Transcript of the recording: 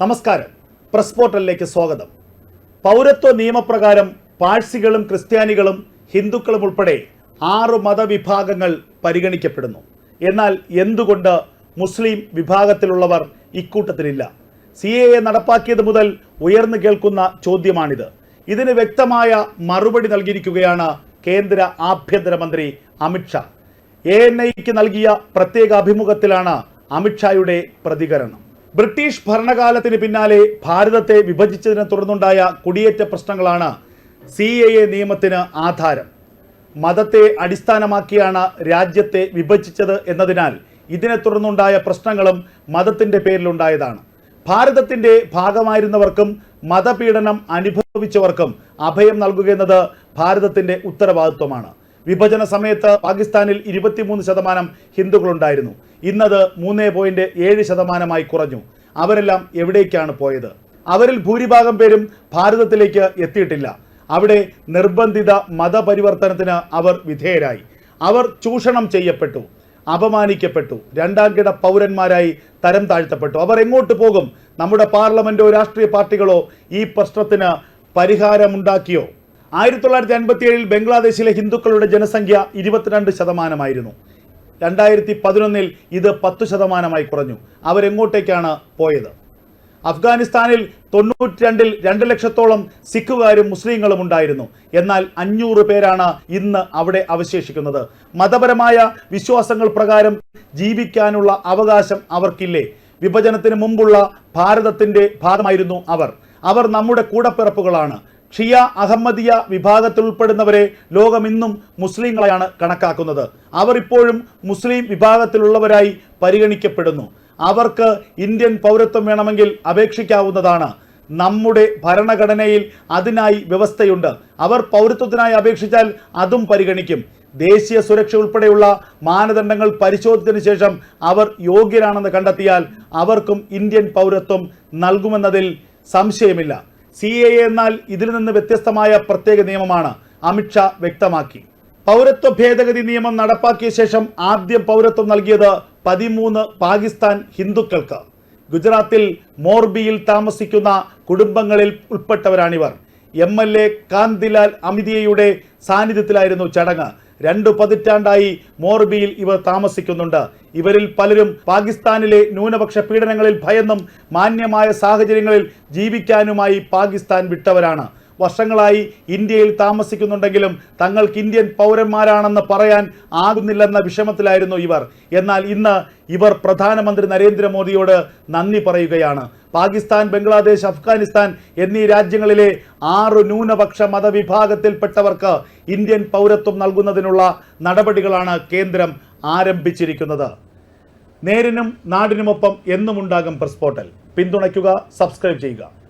നമസ്കാരം. പ്രസ് പോർട്ടലിലേക്ക് സ്വാഗതം. പൗരത്വ നിയമപ്രകാരം പാഴ്സികളും ക്രിസ്ത്യാനികളും ഹിന്ദുക്കളും ഉൾപ്പെടെ ആറ് മതവിഭാഗങ്ങൾ പരിഗണിക്കപ്പെടുന്നു. എന്നാൽ എന്തുകൊണ്ട് മുസ്ലിം വിഭാഗത്തിലുള്ളവർ ഇക്കൂട്ടത്തിലില്ല? സി എ എ നടപ്പാക്കിയത് മുതൽ ഉയർന്നു കേൾക്കുന്ന ചോദ്യമാണിത്. ഇതിന് വ്യക്തമായ മറുപടി നൽകിയിരിക്കുകയാണ് കേന്ദ്ര ആഭ്യന്തരമന്ത്രി അമിത്ഷാ എ എൻ ഐക്ക് നൽകിയ പ്രത്യേക അഭിമുഖത്തിലാണ് അമിത്ഷായുടെ പ്രതികരണം. ബ്രിട്ടീഷ് ഭരണകാലത്തിന് പിന്നാലെ ഭാരതത്തെ വിഭജിച്ചതിനെ തുടർന്നുണ്ടായ കുടിയേറ്റ പ്രശ്നങ്ങളാണ് സി എ എ നിയമത്തിന് ആധാരം. മതത്തെ അടിസ്ഥാനമാക്കിയാണ് രാജ്യത്തെ വിഭജിച്ചത് എന്നതിനാൽ ഇതിനെ തുടർന്നുണ്ടായ പ്രശ്നങ്ങളും മതത്തിന്റെ പേരിലുണ്ടായതാണ്. ഭാരതത്തിന്റെ ഭാഗമായിരുന്നവർക്കും മതപീഡനം അനുഭവിച്ചവർക്കും അഭയം നൽകുകയെന്നത് ഭാരതത്തിന്റെ ഉത്തരവാദിത്വമാണ്. വിഭജന സമയത്ത് പാകിസ്ഥാനിൽ ഇരുപത്തിമൂന്ന് ശതമാനം ഹിന്ദുക്കളുണ്ടായിരുന്നു. ഇന്നത് മൂന്ന് പോയിന്റ് ഏഴ് ശതമാനമായി കുറഞ്ഞു. അവരെല്ലാം എവിടേക്കാണ് പോയത്? അവരിൽ ഭൂരിഭാഗം പേരും ഭാരതത്തിലേക്ക് എത്തിയിട്ടില്ല. അവിടെ നിർബന്ധിത മതപരിവർത്തനത്തിന് അവർ വിധേയരായി. അവർ ചൂഷണം ചെയ്യപ്പെട്ടു അപമാനിക്കപ്പെട്ടു രണ്ടാം കിട പൗരന്മാരായി തരം താഴ്ത്തപ്പെട്ടു. അവർ എങ്ങോട്ട് പോകും? നമ്മുടെ പാർലമെന്റോ രാഷ്ട്രീയ പാർട്ടികളോ ഈ പ്രശ്നത്തിന് പരിഹാരമുണ്ടാക്കിയോ? ആയിരത്തി തൊള്ളായിരത്തി അൻപത്തി ഏഴിൽ ബംഗ്ലാദേശിലെ ഹിന്ദുക്കളുടെ ജനസംഖ്യ ഇരുപത്തിരണ്ട് ശതമാനമായിരുന്നു. രണ്ടായിരത്തി പതിനൊന്നിൽ ഇത് പത്തു ശതമാനമായി കുറഞ്ഞു. അവരെങ്ങോട്ടേക്കാണ് പോയത്? അഫ്ഗാനിസ്ഥാനിൽ തൊണ്ണൂറ്റി രണ്ടിൽ രണ്ട് ലക്ഷത്തോളം സിഖുകാരും മുസ്ലിങ്ങളും ഉണ്ടായിരുന്നു. എന്നാൽ അഞ്ഞൂറ് പേരാണ് ഇന്ന് അവിടെ അവശേഷിക്കുന്നത്. മതപരമായ വിശ്വാസങ്ങൾ പ്രകാരം ജീവിക്കാനുള്ള അവകാശം അവർക്കില്ലേ? വിഭജനത്തിന് മുമ്പുള്ള ഭാരതത്തിന്റെ ഭാഗമായിരുന്നു അവർ. അവർ നമ്മുടെ കൂടപ്പിറപ്പുകളാണ്. ഷിയ അഹമ്മദിയ വിഭാഗത്തിൽ ഉൾപ്പെടുന്നവരെ ലോകം ഇന്നും മുസ്ലിങ്ങളെയാണ് കണക്കാക്കുന്നത്. അവർ ഇപ്പോഴും മുസ്ലിം വിഭാഗത്തിലുള്ളവരായി പരിഗണിക്കപ്പെടുന്നു. അവർക്ക് ഇന്ത്യൻ പൗരത്വം വേണമെങ്കിൽ അപേക്ഷിക്കാവുന്നതാണ്. നമ്മുടെ ഭരണഘടനയിൽ അതിനായി വ്യവസ്ഥയുണ്ട്. അവർ പൗരത്വത്തിനായി അപേക്ഷിച്ചാൽ അതും പരിഗണിക്കും. ദേശീയ സുരക്ഷ ഉൾപ്പെടെയുള്ള മാനദണ്ഡങ്ങൾ പരിശോധിച്ചതിന് ശേഷം അവർ യോഗ്യരാണെന്ന് കണ്ടെത്തിയാൽ അവർക്കും ഇന്ത്യൻ പൗരത്വം നൽകുമെന്നതിൽ സംശയമില്ല. സി എ എന്നാൽ ഇതിൽ നിന്ന് വ്യത്യസ്തമായ പ്രത്യേക നിയമമാണ് അമിത്ഷാ വ്യക്തമാക്കി. പൗരത്വ ഭേദഗതി നിയമം നടപ്പാക്കിയ ശേഷം ആദ്യം പൗരത്വം നൽകിയത് പതിമൂന്ന് പാകിസ്ഥാൻ ഹിന്ദുക്കൾക്ക്. ഗുജറാത്തിൽ മോർബിയിൽ താമസിക്കുന്ന കുടുംബങ്ങളിൽ ഉൾപ്പെട്ടവരാണിവർ. എം എൽ എ കാന്തിലാൽ അമിതിയയുടെ സാന്നിധ്യത്തിലായിരുന്നു ചടങ്ങ്. രണ്ടു പതിറ്റാണ്ടായി മോർബിയിൽ ഇവർ താമസിക്കുന്നുണ്ട്. ഇവരിൽ പലരും പാകിസ്ഥാനിലെ ന്യൂനപക്ഷ പീഡനങ്ങളിൽ ഭയന്നും മാന്യമായ സാഹചര്യങ്ങളിൽ ജീവിക്കാനുമായി പാകിസ്ഥാൻ വിട്ടവരാണ്. വർഷങ്ങളായി ഇന്ത്യയിൽ താമസിക്കുന്നുണ്ടെങ്കിലും തങ്ങൾക്ക് ഇന്ത്യൻ പൗരന്മാരാണെന്ന് പറയാൻ ആകുന്നില്ലെന്ന വിഷമത്തിലായിരുന്നു ഇവർ. എന്നാൽ ഇന്ന് ഇവർ പ്രധാനമന്ത്രി നരേന്ദ്രമോദിയോട് നന്ദി പറയുകയാണ്. പാകിസ്ഥാൻ ബംഗ്ലാദേശ് അഫ്ഗാനിസ്ഥാൻ എന്നീ രാജ്യങ്ങളിലെ ആറ് ന്യൂനപക്ഷ മതവിഭാഗത്തിൽപ്പെട്ടവർക്ക് ഇന്ത്യൻ പൗരത്വം നൽകുന്നതിനുള്ള നടപടികളാണ് കേന്ദ്രം ആരംഭിച്ചിരിക്കുന്നത്. നേരിനും നാടിനുമൊപ്പം എന്നുമുണ്ടാകും പ്രസ് പോർട്ടൽ പിന്തുണയ്ക്കുക സബ്സ്ക്രൈബ് ചെയ്യുക.